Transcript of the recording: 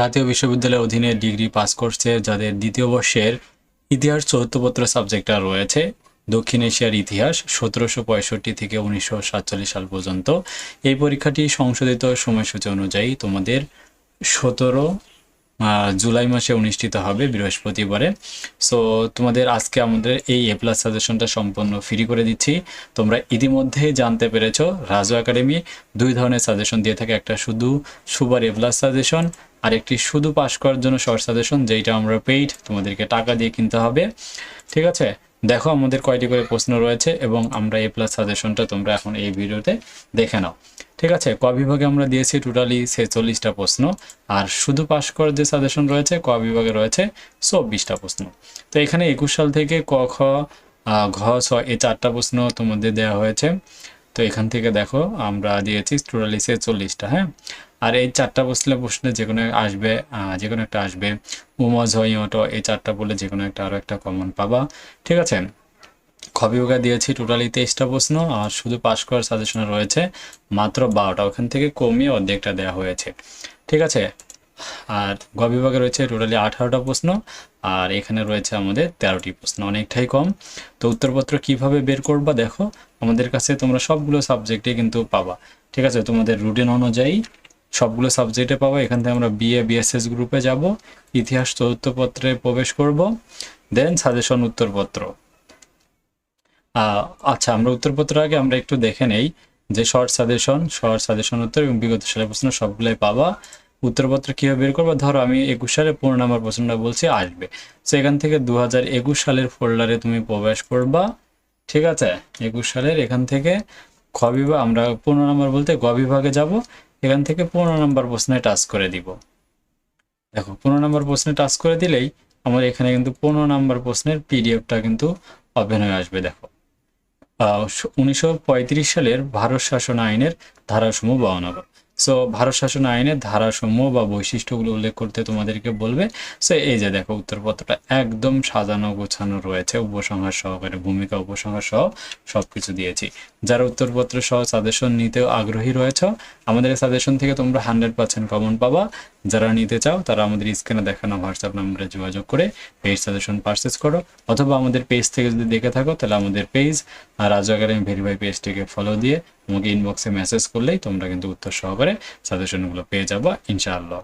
জাতীয় বিশ্ববিদ্যালয়ের অধীনে ডিগ্রি পাস করছে, যাদের দ্বিতীয় বর্ষের ইতিহাস চৌথপত্র সাবজেক্টটা রয়েছে। দক্ষিণ এশিয়ার ইতিহাস সতেরোশো পঁয়ষট্টি থেকে উনিশশো সাতচল্লিশ সাল পর্যন্ত। এই পরীক্ষাটি সংশোধিত সময়সূচি অনুযায়ী তোমাদের সতেরো জুলাই মাসে অনুষ্ঠিত হবে বৃহস্পতিবারে। সো তোমাদের আজকে আমাদের এই এ প্লাস সাজেশনটা সম্পূর্ণ ফ্রি করে দিচ্ছি। তোমরা ইতিমধ্যে জানতে পেরেছ, রাজু একাডেমি দুই ধরনের সাজেশন দিয়ে থাকে। একটা শুধু সুপার এ প্লাস সাজেশন আর একটি শুধু পাস করার জন্য শর্ট সাজেশন যেইটা আমরা পেইড তোমাদেরকে টাকা দিয়ে কিনতে হবে। ঠিক আছে? দেখো আমাদের কয়টি করে প্রশ্ন রয়েছে এবং আমরা এ প্লাস সাজেশনটা তোমরা এখন এই ভিডিওতে দেখে নাও। ঠিক আছে? ক বিভাগে আমরা দিয়েছি টোটালি ছেচল্লিশটা প্রশ্ন। আর শুধু পাস করার যে সাজেশন রয়েছে, ক বিভাগে রয়েছে চব্বিশটা প্রশ্ন। তো এখানে একুশ সাল থেকে ক, খ ঘ, ছ, এই চারটা প্রশ্ন তোমাদের দেওয়া হয়েছে। তো এখান থেকে দেখো, আমরা দিয়েছি টোটালি ছেচল্লিশটা হ্যাঁ? আর এই চারটা বসলে প্রশ্নে যে কোনো আসবে যে কোনো একটা আসবে। উমজ হয় অটো এই চারটা বলে যে কোনো একটা আরও একটা কমন পাবা। ঠিক আছে? খবিভাগে দিয়েছি টোটালি তেইশটা প্রশ্ন আর শুধু পাশ করার সাজেশনে রয়েছে, মাত্র বারোটা। ওখান থেকে কমিয়ে অর্ধেকটা দেওয়া হয়েছে। ঠিক আছে? আর গ বিভাগে রয়েছে টোটালি আঠারোটা প্রশ্ন আর এখানে রয়েছে আমাদের তেরোটি প্রশ্ন। অনেকটাই কম। তো উত্তরপত্র কীভাবে বের করবা দেখো? আমাদের কাছে তোমরা সবগুলো সাবজেক্টে কিন্তু পাবা। ঠিক আছে? তোমাদের রুটিন অনুযায়ী সবগুলো সাবজেক্টে পাবো। এখান থেকে আমরা বিএ বিএসএস গ্রুপে যাব। ইতিহাস চতুর্থ পত্রে প্রবেশ করব। দেন সাজেশন উত্তরপত্র। আচ্ছা আমরা উত্তরপত্র আগে আমরা একটু দেখে নেই। যে শর্ট সাজেশন শর্ট সাজেশন উত্তর এবং বিগত সালের প্রশ্ন সবগুলোই পাবা। উত্তরপত্র কীভাবে বের করব? ধরো আমি একুশ সালে পনেরো নাম্বার প্রশ্নটা বলছি, আসবে। তো এখান থেকে দু সালের ফোল্ডারে তুমি প্রবেশ করবা। ঠিক আছে? একুশ সালের এখান থেকে খ বিভাগ, আমরা পনেরো নাম্বার বলতে গ বিভাগে যাব। এখান থেকে পনেরো নম্বর প্রশ্নে টাচ করে দিব। দেখো পনেরো নম্বর প্রশ্নে টাচ করে দিলেই আমার এখানে কিন্তু পনেরো নম্বর প্রশ্নের পিডিএফটা কিন্তু ওপেন হয়ে আসবে, দেখো। উনিশশো পঁয়ত্রিশ সালের ভারত শাসন আইনের ধারাসমূহ বর্ণনা সো ভারত শাসন আইনের ধারাসমূহ বা বৈশিষ্ট্যগুলো উল্লেখ করতে তোমাদেরকে বলবে সো এই যে দেখো উত্তরপত্রটা একদম সাজানো গোছানো রয়েছে উপসংহার সহকারে ভূমিকা উপসংহার সহ সব কিছু দিয়েছি যারা উত্তরপত্র সহ সাজেশন নিতেও আগ্রহী রয়েছ আমাদের সাজেশন থেকে তোমরা হান্ড্রেড পার্সেন্ট কমন পাবা যারা নিতে চাও, তারা আমাদের স্ক্রিনে দেখানো হোয়াটসঅ্যাপ নাম্বারে যোগাযোগ করে পেজ সাজেশন পারচেস করো। অথবা আমাদের পেজ থেকে যদি দেখে থাকো, তাহলে আমাদের পেজ আর রাজু একাডেমি ভেরিফাই পেজটিকে ফলো দিয়ে আমাকে ইনবক্সে মেসেজ করলেই তোমরা কিন্তু উত্তর সহকারে সাজেশনগুলো পেয়ে যাব, ইনশাআল্লাহ।